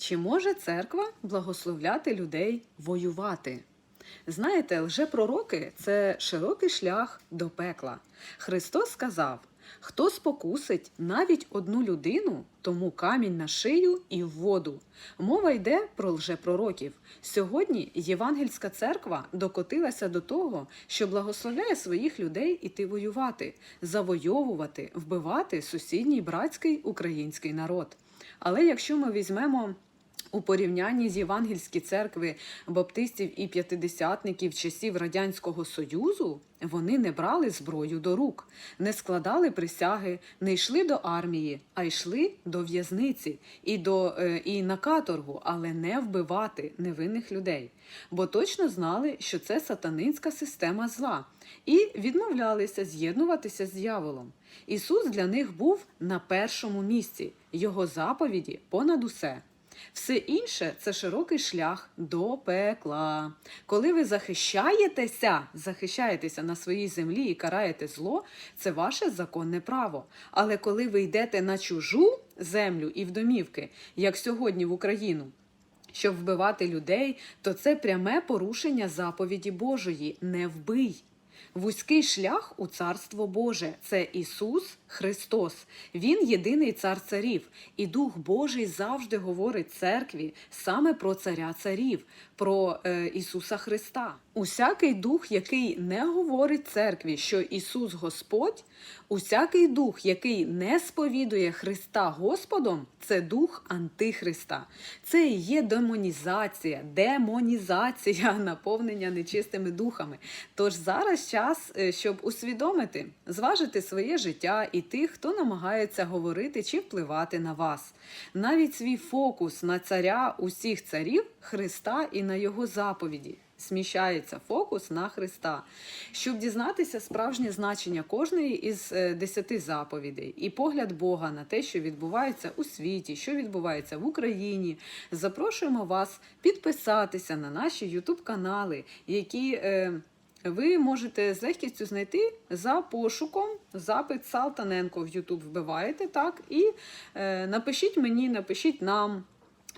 Чи може церква благословляти людей воювати? Знаєте, лжепророки це широкий шлях до пекла. Христос сказав: хто спокусить навіть одну людину, тому камінь на шию і в воду. Мова йде про лжепророків. Сьогодні Євангельська церква докотилася до того, що благословляє своїх людей іти воювати, завойовувати, вбивати сусідній братський український народ. Але якщо ми візьмемо у порівнянні з Євангельські церкви баптистів і п'ятидесятників часів Радянського Союзу, вони не брали зброю до рук, не складали присяги, не йшли до армії, а йшли до в'язниці і, до, е, і на каторгу, але не вбивати невинних людей. Бо точно знали, що це сатанинська система зла, і відмовлялися з'єднуватися з дьяволом. Ісус для них був на першому місці, його заповіді понад усе. Все інше це широкий шлях до пекла. Коли ви захищаєтеся, захищаєтеся на своїй землі і караєте зло, це ваше законне право. Але коли ви йдете на чужу землю і в домівки, як сьогодні в Україну, щоб вбивати людей, то це пряме порушення заповіді Божої не вбий. Вузький шлях у Царство Боже це Ісус Христос. Він єдиний цар царів, і Дух Божий завжди говорить церкві саме про царя царів, про е, Ісуса Христа. Усякий дух, який не говорить церкві, що Ісус Господь, усякий дух, який не сповідує Христа Господом, це дух Антихриста. Це і є демонізація, демонізація наповнення нечистими духами. Тож зараз час, е, щоб усвідомити, зважити своє життя і тих, хто намагається говорити чи впливати на вас. Навіть свій фокус на царя усіх царів Христа і на його заповіді. Сміщається фокус на Христа, щоб дізнатися справжнє значення кожної із е, десяти заповідей і погляд Бога на те, що відбувається у світі, що відбувається в Україні. Запрошуємо вас підписатися на наші Ютуб канали, які е, ви можете з легкістю знайти за пошуком запит Салтаненко в Ютуб вбиваєте, так, і е, напишіть мені, напишіть нам.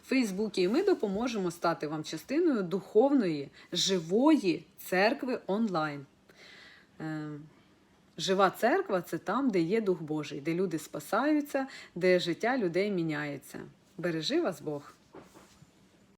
Фейсбуці, і ми допоможемо стати вам частиною духовної, живої церкви онлайн. Е, Жива церква це там, де є Дух Божий, де люди спасаються, де життя людей міняється. Бережи вас Бог!